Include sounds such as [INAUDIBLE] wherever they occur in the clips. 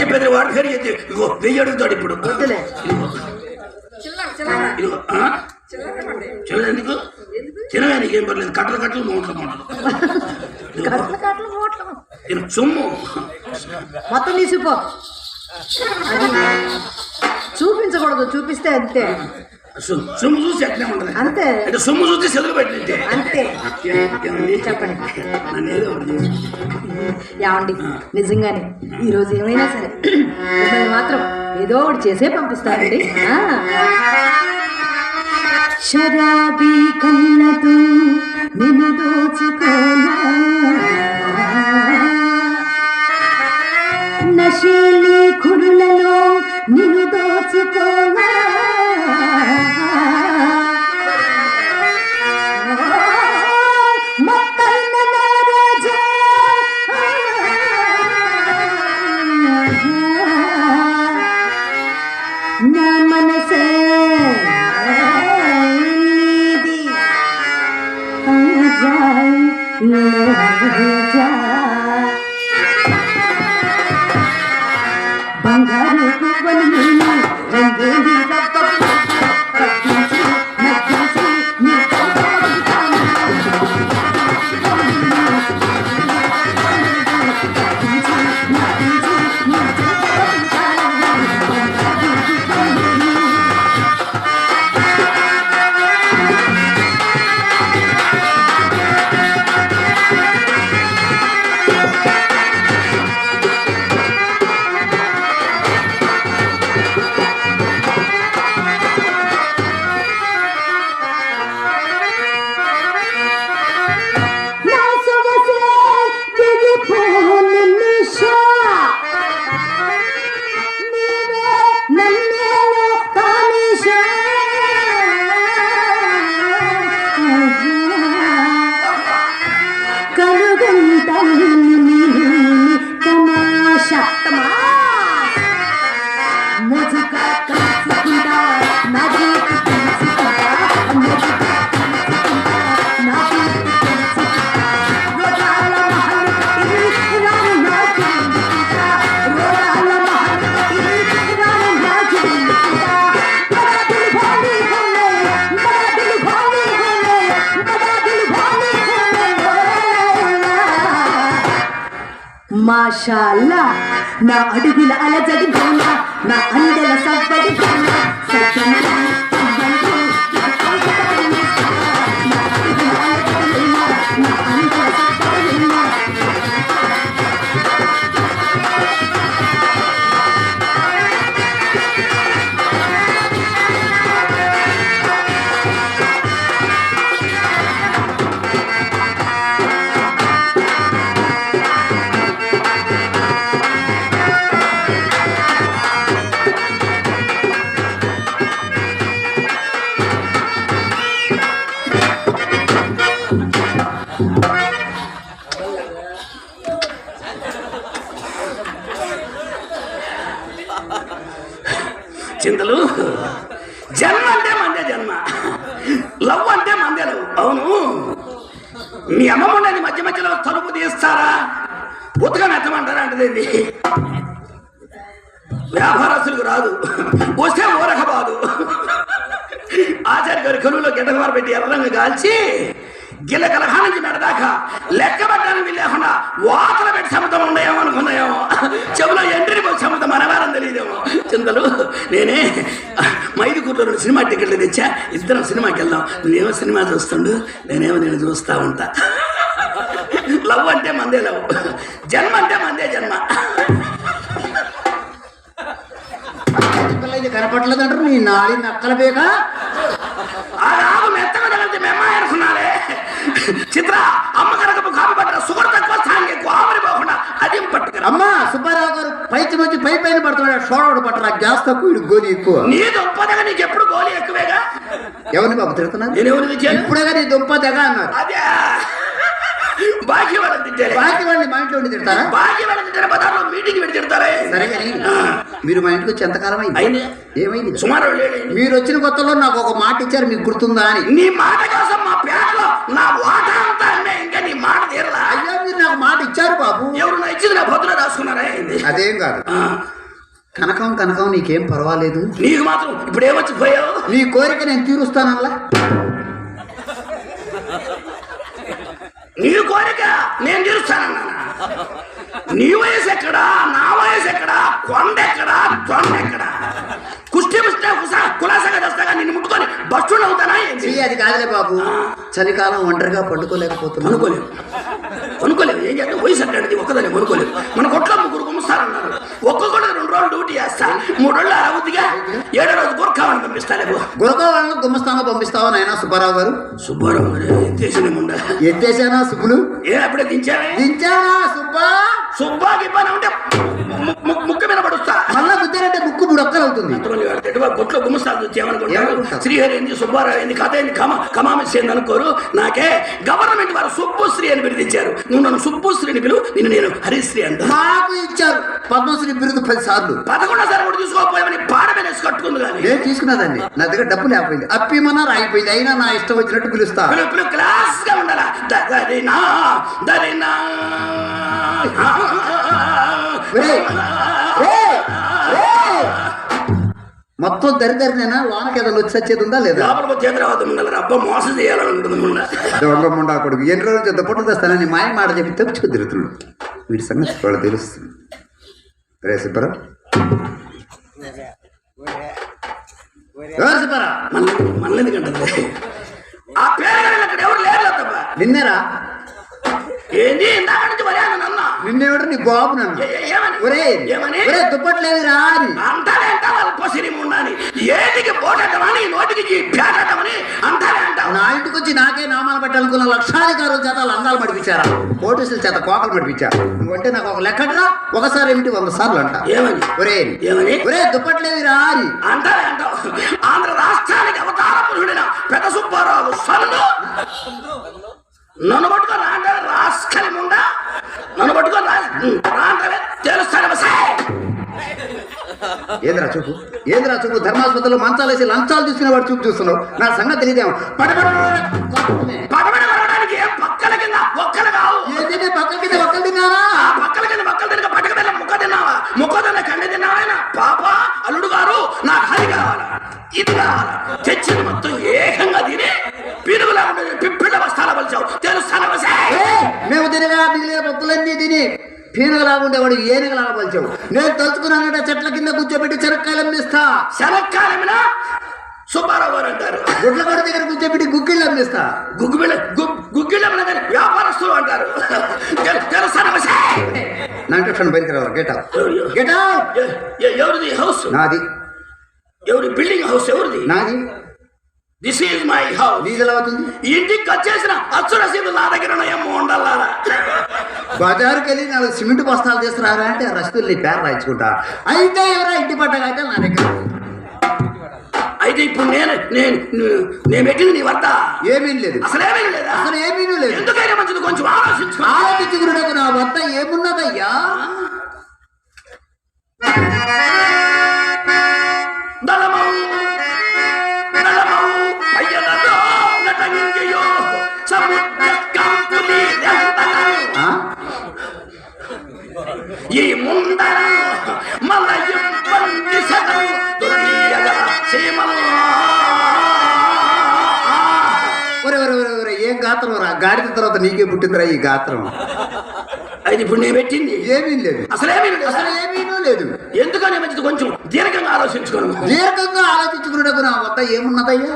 చెప్పేది? వాడి పేరు చెప్పి ఇగో వెయ్యి అడుగుతాడు ఇప్పుడు. ఇదిగో, చిల్లర చిల్లర. ఇదిగో, ఆ? చిల్లర ఇవ్వండి. చిల్లర ఎందుకు? చిన్నగా నీకేం పర్లేదు. కట్టలు కట్టలు మూటలు మూటలు సొమ్ము. మొత్తం తీసిపో. చూపించకూడదు. చూపిస్తే అంతే. సొమ్ము చూసి ఉండదు అంతే. అంటే సొమ్ము చూసి పెట్టింటే అంతే. చెప్పండి. నన్ను ఏదో ఒకటి. చేసి. ఏమండి నిజంగానే ఈరోజు ఏమైనా సరే మిమ్మల్ని మాత్రం ఏదో ఒకటి చేసే పంపిస్తారండి ఆ. [LAUGHS] శరాబీ కళ్ళతో మాషాల్లా. నా అడుగుల అలజడి నా అందల సవ్వడి భూమ మీ అమ్మమ్మ ఉండని మధ్య మధ్యలో తలుపు తీస్తారా? ఉతకం ఎత్తమంటారా అంటే వ్యాపారస్తులకు రాదు. వస్తే ఊరక బాదు ఆచార్య గారి కలువులో గిడ్డమార పెట్టి ఎర్రంగా కాల్చి గిల్ల కలహా నుంచి మెడదాకా లెక్క పెట్టడానికి లేకుండా వాతలు పెట్టి సముద్రం ఉన్నాయేమో అనుకున్నాయేమో. చెవులో ఎంట్రీ పోయి సముద్రం మనవారం తెలియదేమో. చింతలు నేనే రెండు సినిమా టికెట్లు తెచ్చా? ఇద్దరం సినిమాకి వెళ్దాం. నువ్వేమో సినిమా చూస్తుండు నేనేమో నేను చూస్తా ఉంటా. లవ్ అంటే మందే లవ్. జన్మ అంటే మందే జన్మ. కనపట్లేదంటారు నీ నాడి నక్కల రాగు మెత్తగా చిత్ర! అది పట్టుకురా. అమ్మా సుబ్బారావు గారు పైకి నుంచి పై పైన పడుతున్నాడు. షోడోడు పట్టరా గ్యాస్ తక్కువ ఇడు గోలి ఎక్కువ. నీ దుంపదగా నీకు ఎప్పుడు గోలి ఎక్కువేగా? ఎవరిని బాబు తిడుతున్నారు నేను ఎవరు తెచ్చాను ఇప్పుడే నీ దుంప తెగ అన్నారు. అదే. తిట్టారు మా ఇంట్లో తిడతారా? తిట్టారు? మీటింగ్ పెట్టి తిడతారే? సరే కానీ మీరు మా ఇంటికి వచ్చి ఎంతకాలం అయింది. అయింది ఏమైంది? సుమారు మీరు వచ్చిన కొత్తలో నాకు ఒక మాట ఇచ్చారు మీకు గుర్తుందా అని. నీ మాట కోసం మా పేటలో నా వాటా అంతా అమ్మే ఇంకా నీ మాట తీరలా అయ్యా మీరు నాకు మాట ఇచ్చారు బాబు ఎవరు నా ఇచ్చింది నా పొద్దు గొంతులో రాసుకున్నారా ఏంది? అదేం కాదు. కనకం కనకం నీకేం పర్వాలేదు? నీకు మాత్రం ఇప్పుడు ఏమొచ్చిపోయావు నీ కోరిక నేను తీరుస్తానల్లా? నీ కోరిక నేను తీరుస్తానన్నా నీ వయసు ఎక్కడా? నా వయసు ఎక్కడా? కొండ ఎక్కడా? తొండ ఎక్కడా? కుష్టి పుష్టి కులాసగా చేస్తాగా నిన్ను ముట్టుకొని బస్సు అవుతానా అది కాదులే బాబు. చలికాలం ఒంటరిగా అనుకోలేము చేద్దాం వయసు ఒక్కదాన్ని అనుకోలేము మన కొట్లో ముగ్గురు గుమ్మిస్తారన్నారు. ఒక్కొక్కడు రెండు రోజులు డ్యూటీ చేస్తా. మూడు రోజులు అరవద్దిగా ఏడో రోజు గుర్ఖామని పంపిస్తాలేవు గురక వాళ్ళని గుమ్మస్థానం పంపిస్తావా నాయనా సుబ్బారావు గారు? సుబ్బారావు గారు ఎత్తేసిన ముండ? ఎత్తేసానా సుబ్బులు? ఏ అప్పుడే దించావే? దించానా సుబ్బా? సుబ్బాకి ఇబ్బంది ఉంటే ముక్కు మీద పడుస్తా. గుద్దారంటే ముక్కు అవుతుంది ఎంతమంది వాడు ఎటువా కొట్లో గుమ్మస్తాలు ఏమనుకుంటారు? శ్రీహరి ఏంది సుబ్బారావు ఏంది కథ ఏంది కమ కమామిస్ ఏంది అనుకోరు. నాకే గవర్నమెంట్ వారు సుబ్బుశ్రీ అని బిరుదిచ్చారు నువ్వు నన్ను సుబ్బుశ్రీని పిలువు నిన్ను నేను హరిశ్రీ అంట మాకు ఇచ్చారు పద్మశ్రీ బిరుదు పది సార్లు. పదకొండో సారి కూడా తీసుకోకపోయామని పాడ మీద వేసి కట్టుకుంది కానీ. నేను తీసుకున్నదండి నా దగ్గర డబ్బు లేకపోయింది. అప్పిమన్నా రాయిపోయింది అయినా నా ఇష్టం వచ్చినట్టు పిలుస్తా. పిలువు క్లాస్గా ఉండాలా? దరినా దరినా. మొత్తం దరిదరినేనా లోనకి ఏదైనా వచ్చి వచ్చేది ఉందా లేదా లోపల చేద్రవాదం ఉండాలి అబ్బా మోసం చేయాలనుకుంటుంది ముండ. దొంగ ముండా కొడుకు. ఎన్ని రోజులు దుప్పట్లు తెస్తానని మాయ మాట చెప్పి తెచ్చుకు తిరుగుతున్నాడు వీడి సంగతి వాళ్ళు తెలుస్తుంది. రే సుబ్బరా. ఎవరు సుబ్బరా? మళ్ళీ మళ్ళీ ఎందుకంటే ఆ పేరు కానీ అక్కడ ఎవరు లేరు తప్ప. నిన్నేరా? ఏంది? ఇందాక నుంచి మరి అని అన్నా. నిన్నేవాడు నీ బాబు నన్ను. ఒరే ఒరే దుప్పట్లేదురా అని. ఉండని ఏటికి పోటట్టమని నోటికి పేటమని అంటారే అంటావు నా ఇంటికి వచ్చి నాకే నామాలు పెట్టాలనుకున్న లక్షాధికారుల చేత లంగాలు మడిపించారా? పోలీసుల చేత కోకలు మడిపించారు? నువ్వంటే నాకు ఒక లెక్కట్రా ఒకసారి ఏమిటి వంద సార్లు అంట. ఏమని? ఒరే ఏమని? ఒరే దుప్పట్లేదురా అని. అంటారే అంటావు ఆంధ్ర రాష్ట్రానికి అవతార పురుషుడైన పెద్ద సుబ్బారావు సన్ను. నన్ను పట్టుకొని రాంటారే రాస్కలి ముండా? నన్ను పట్టుకొని రా ఏంద్రా చూపు? ఏంద్రా చూపు? ధర్మాసుపత్రిలో మంచాలు వేసి లంచాలు తీసుకునే వాడు చూపు చూస్తున్నావు? నా సంగతి తెలియదేమో పడబడ పక్కల కింద ఒక్కలు కావు ఏంటంటే పక్క కింద ఒక్కలు తిన్నారా పక్కల కింద పక్కల తినక పట్టక తిన్న ముక్క తిన్నావా ముక్క తిన్న కండి తిన్నావా పాప అల్లుడు గారు నా హరి కావాలా ఇది కావాలా తెచ్చింది మొత్తం ఏకంగా తిని పిడుగులా ఉండేది బస్తాల పలిచావు తెలుస్తాను మేము తినగా మిగిలిన పీనగలాగా ఉండేవాడు ఏనుగలాగా పలిచావు నేను తలుచుకున్నానట చెట్ల కింద కూర్చోబెట్టి చెరక్కాయలు అమ్మిస్తా శనక్కాలమిన సుబ్బారావు గారు అంటారు. గుడ్లగొడ దగ్గర కూర్చోబెట్టి గుగ్గిళ్ళు అమ్మిస్తా గుగ్గుబిళ్ళ గుగ్గిళ్ళ వ్యాపారస్తులు అంటారు. తెలుస్తాను నా ఇంట్రెక్షన్ బయటికి రావాలి గెట్ గెట్ ఎవరిది? హౌస్? నాది. ఎవరి బిల్డింగ్ హౌస్ ఎవరిది? నాది. దిస్ ఈజ్ మై హౌస్ ఎలా అవుతుంది? ఇంటికి వచ్చేసిన అచ్చు రసీదు నా దగ్గర ఉన్నాయేమో ఉండాలా బజారుకి వెళ్ళి నాలుగు సిమెంట్ బస్తాలు తీసుకురారా అంటే రసీదులు నీ పేరు రాయించుకుంటా. అయితే ఎవరా ఇంటి పట్టగా అయితే నా దగ్గర. అయితే ఇప్పుడు నేను నేను నేను పెట్టింది నీ వద్ద ఏమీ లేదు. అసలేమీ లేదా? అసలు ఏమీ లేదు. ఎందుకైనా మంచిది కొంచెం ఆలోచించుకో. ఆలోచించుకున్నకు నా వద్ద ఏమున్నదయ్యా? గాత్రం రా. గాడిద తర్వాత నీకే పుట్టిందిరా ఈ గాత్రం అది ఇప్పుడు నేను పెట్టింది. ఏమీ లేదు. అసలేమీ లేదు. అసలు ఏమీ లేదు. ఎందుకని మంచిది కొంచెం దీర్ఘంగా ఆలోచించుకోను దీర్ఘంగా ఆలోచించుకున్నకు నా వద్ద ఏమున్నదయ్యా?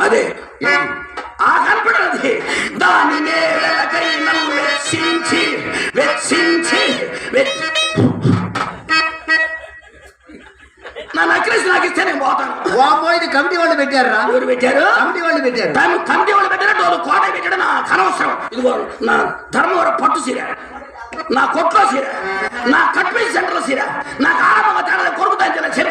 అదే. ఆ కనపడది. దానినే వెలకై నన్ను వెచ్చించి వెచ్చించి వెచ్చి నా నక్లెస్ నాకు ఇస్తే నేను ఇది కమిటీ వాళ్ళు పెట్టారా ఎవరు పెట్టారు కమిటీ వాళ్ళు పెట్టారు కమిటీ వాళ్ళు పెట్టారంటే వాళ్ళు కోట పెట్టాడు నా కనవసరం ఇదిగో నా ధర్మవర పట్టు సీర నా కొట్లో సీర నా కట్మీ సెంటర్ సీర నాకు ఆరంభంగా తేడా కొరుకుతాను సీర